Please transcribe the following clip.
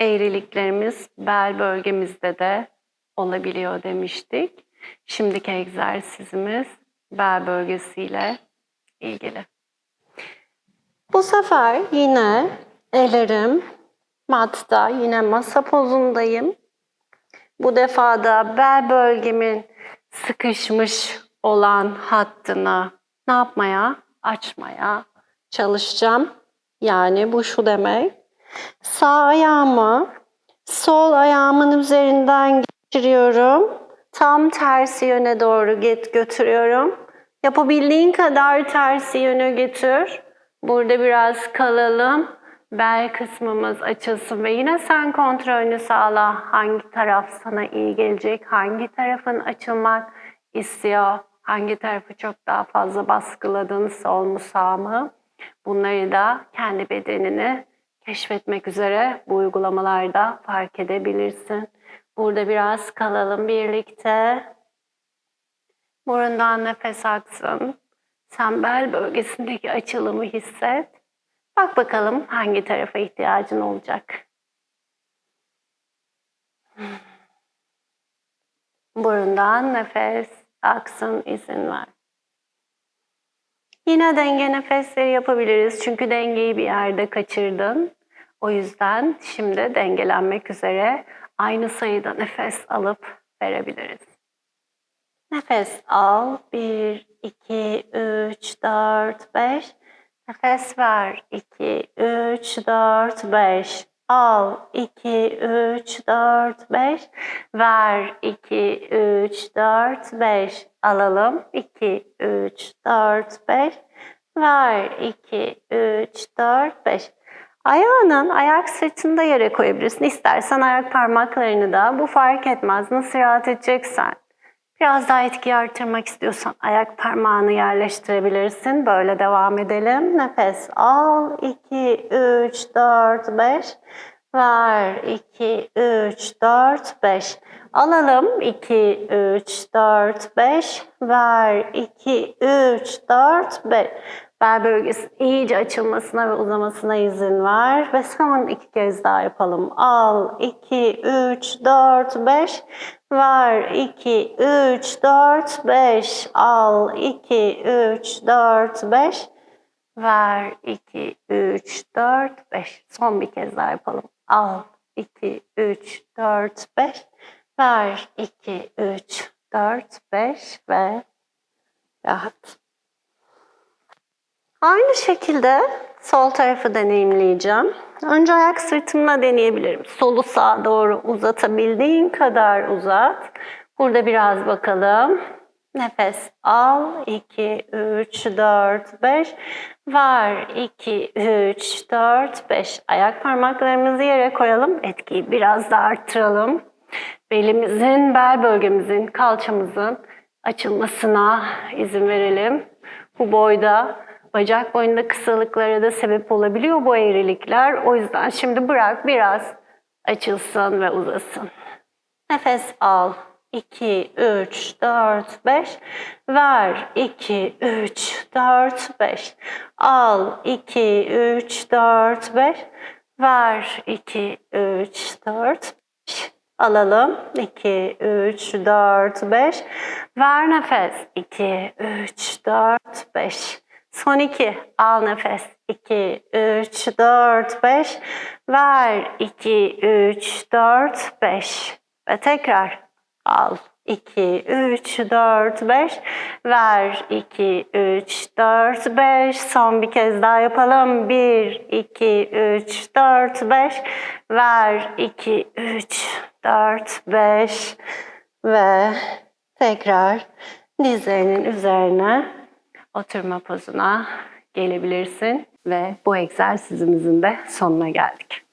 eğriliklerimiz bel bölgemizde de olabiliyor demiştik. Şimdiki egzersizimiz bel bölgesiyle ilgili. Bu sefer yine ellerim matta, yine masa pozundayım. Bu defa da bel bölgemin sıkışmış olan hattını ne yapmaya? Açmaya çalışacağım. Yani bu şu demek. Sağ ayağımı sol ayağımın üzerinden geçiriyorum. Tam tersi yöne doğru get götürüyorum. Yapabildiğin kadar tersi yöne götür. Burada biraz kalalım. Bel kısmımız açılsın ve yine sen kontrolünü sağla. Hangi taraf sana iyi gelecek? Hangi tarafın açılmak istiyor? Hangi tarafı çok daha fazla baskıladın? Sol mu sağ mı? Bunları da kendi bedenini keşfetmek üzere bu uygulamalarda fark edebilirsin. Burada biraz kalalım birlikte. Burundan nefes aksın. Sen bel bölgesindeki açılımı hisset. Bak bakalım hangi tarafa ihtiyacın olacak. Burundan nefes aksın izin ver. Yine denge nefesleri yapabiliriz çünkü dengeyi bir yerde kaçırdın. O yüzden şimdi dengelenmek üzere aynı sayıda nefes alıp verebiliriz. Nefes al. 1, 2, 3, 4, 5. Nefes ver. 2, 3, 4, 5. Al. 2, 3, 4, 5. Ver. 2, 3, 4, 5. Alalım. 2, 3, 4, 5. Ver. 2, 3, 4, 5. Ayağının ayak sırtında yere koyabilirsin. İstersen ayak parmaklarını da. Bu fark etmez. Nasıl rahat edeceksen. Biraz daha etki artırmak istiyorsan ayak parmağını yerleştirebilirsin. Böyle devam edelim. Nefes al. 2, 3, 4, 5. Ver. 2, 3, 4, 5. Alalım. 2, 3, 4, 5. Ver. 2, 3, 4, 5. Bel bölgesi iyice açılmasına ve uzamasına izin ver. Ve son iki kez daha yapalım. Al. 2, 3, 4, 5. Ver. 2, 3, 4, 5. Al. 2, 3, 4, 5. Ver. 2, 3, 4, 5. Son bir kez daha yapalım. Al. 2, 3, 4, 5. Ver. 2, 3, 4, 5 ve rahat. Aynı şekilde sol tarafı deneyimleyeceğim. Önce ayak sırtımla deneyebilirim. Solu sağa doğru uzatabildiğin kadar uzat. Burada biraz bakalım. Nefes al. 2, 3, 4, 5. Ver. 2, 3, 4, 5. Ayak parmaklarımızı yere koyalım. Etkiyi biraz da arttıralım. Belimizin, bel bölgemizin, kalçamızın açılmasına izin verelim. Bu boyda bacak boyunda kısalıklara da sebep olabiliyor bu eğrilikler. O yüzden şimdi bırak biraz açılsın ve uzasın. Nefes al. 2, 3, 4, 5. Ver. 2, 3, 4, 5. Al. 2, 3, 4, 5. Ver. 2, 3, 4, 5. Alalım. 2, 3, 4, 5. Ver nefes. 2, 3, 4, 5. Son 2. Al nefes. 2, 3, 4, 5. Ver. 2, 3, 4, 5. Ve tekrar al. 2, 3, 4, 5. Ver. 2, 3, 4, 5. Son bir kez daha yapalım. 1, 2, 3, 4, 5. Ver. 2, 3, 4, 5. Ve tekrar dizlerinin üzerine oturma pozuna gelebilirsin. Ve bu egzersizimizin de sonuna geldik.